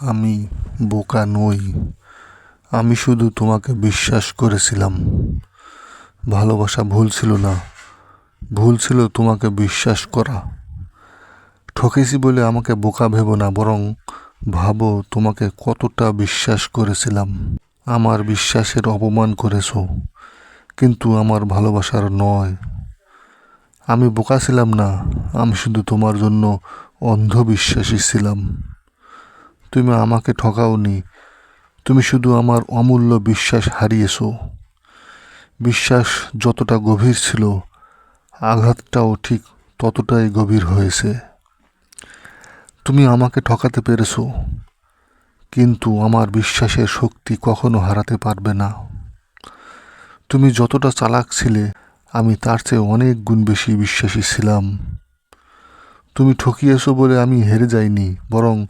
আমি বোকা নই। আমি শুধু তোমাকে বিশ্বাস করেছিলাম। ভালোবাসা ভুল ছিল না। ভুল ছিল তোমাকে বিশ্বাস করা। ঠকেছি বলে আমাকে বোকা ভেবো না, বরং ভাবো তোমাকে কতটা বিশ্বাস করেছিলাম। আমার বিশ্বাসের অপমান করেছ, কিন্তু আমার ভালোবাসার নয়। আমি বোকা ছিলাম না, আমি শুধু তোমার জন্য অন্ধবিশ্বাসী ছিলাম। তুমি আমাকে ঠকাওনি। তুমি শুধু আমার অমূল্য বিশ্বাস হারিয়েছো। বিশ্বাস যতটা গভীর ছিল, আঘাতটাও ঠিক ততটাই গভীর হয়েছে। তুমি আমাকে ঠকাতে পেরেছ, কিন্তু আমার বিশ্বাসের শক্তি কখনো হারাতে পারবে না। তুমি যতটা চালাক ছিলে, আমি তার চেয়ে অনেক গুণ বেশি বিশ্বাসী ছিলাম। তুমি ঠকিয়েছো বলে আমি হেরে যাইনি, বরং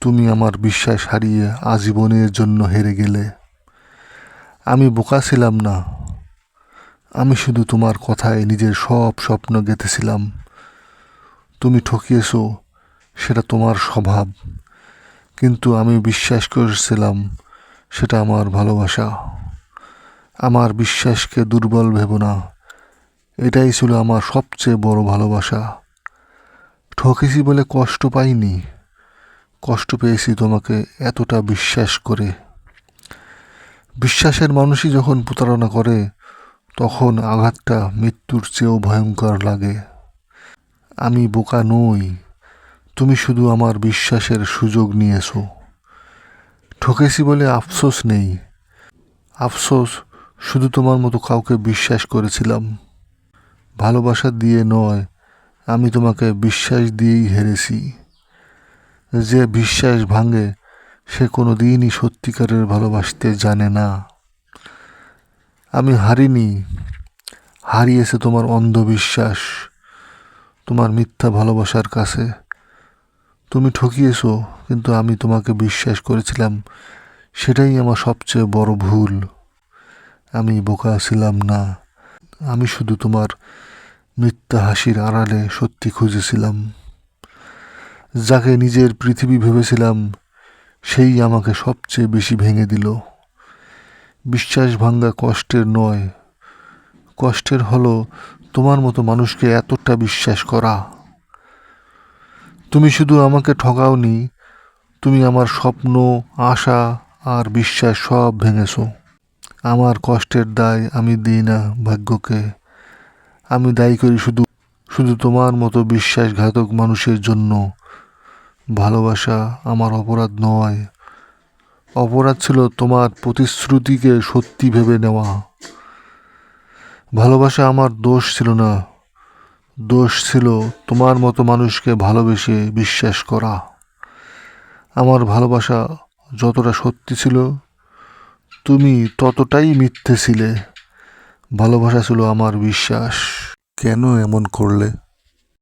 তুমি আমার বিশ্বাস হারিয়ে আজীবনের জন্য হেরে গেলে। আমি বোকা ছিলাম না। আমি শুধু তোমার কথায় নিজের সব স্বপ্ন গেঁথেছিলাম। তুমি ঠকিয়েছো, সেটা তোমার স্বভাব। কিন্তু আমি বিশ্বাস করেছিলাম, সেটা আমার ভালোবাসা। আমার বিশ্বাসকে দুর্বল ভেব না। এটাই ছিল আমার সবচেয়ে বড় ভালোবাসা। ঠকেছি বলে কষ্ট পাইনি। কষ্ট পেয়েছি তোমাকে এতটা বিশ্বাস করে। বিশ্বাসের মানুষই যখন প্রতারণা করে, তখন আঘাতটা মৃত্যুর চেয়েও ভয়ঙ্কর লাগে। আমি বোকা নই, তুমি শুধু আমার বিশ্বাসের সুযোগ নিয়েছো। ঠকেছি বলে আফসোস নেই। আফসোস, শুধু তোমার মতো কাউকে বিশ্বাস করেছিলাম। ভালোবাসা দিয়ে নয়, আমি তোমাকে বিশ্বাস দিয়েই হেরেছি। যে বিশ্বাস ভাঙে, সে কোনো দিনই সত্যিকারের ভালোবাসতে জানে না। আমি হারিনি, হারিয়েছে তোমার অন্ধবিশ্বাস, তোমার মিথ্যা ভালোবাসার কাছে। তুমি ঠকিয়েছো, কিন্তু আমি তোমাকে বিশ্বাস করেছিলাম, সেটাই আমার সবচেয়ে বড় ভুল। আমি বোকা ছিলাম না, আমি শুধু তোমার মিথ্যা হাসির আড়ালে সত্যি খুঁজেছিলাম। যাকে নিজের পৃথিবী ভেবেছিলাম, সেই আমাকে সবচেয়ে বেশি ভেঙে দিল। বিশ্বাস ভাঙ্গা কষ্টের নয়, কষ্টের হলো তোমার মতো মানুষকে এতটা বিশ্বাস করা। তুমি শুধু আমাকে ঠকাওনি, তুমি আমার স্বপ্ন, আশা আর বিশ্বাস সব ভেঙেছো। আমার কষ্টের দায় আমি দিই না ভাগ্যকে। আমি দায়ী করি শুধু শুধু তোমার মতো বিশ্বাসঘাতক মানুষের জন্য। ভালোবাসা আমার অপরাধ নয়। অপরাধ ছিল তোমার প্রতিশ্রুতিকে সত্যি ভেবে নেওয়া। ভালোবাসা আমার দোষ ছিল না। দোষ ছিল তোমার মতো মানুষকে ভালোবেসে বিশ্বাস করা। আমার ভালোবাসা যতটা সত্যি ছিল, তুমি ততটাই মিথ্যে ছিলে। ভালোবাসা ছিল আমার বিশ্বাস। কেন এমন করলে?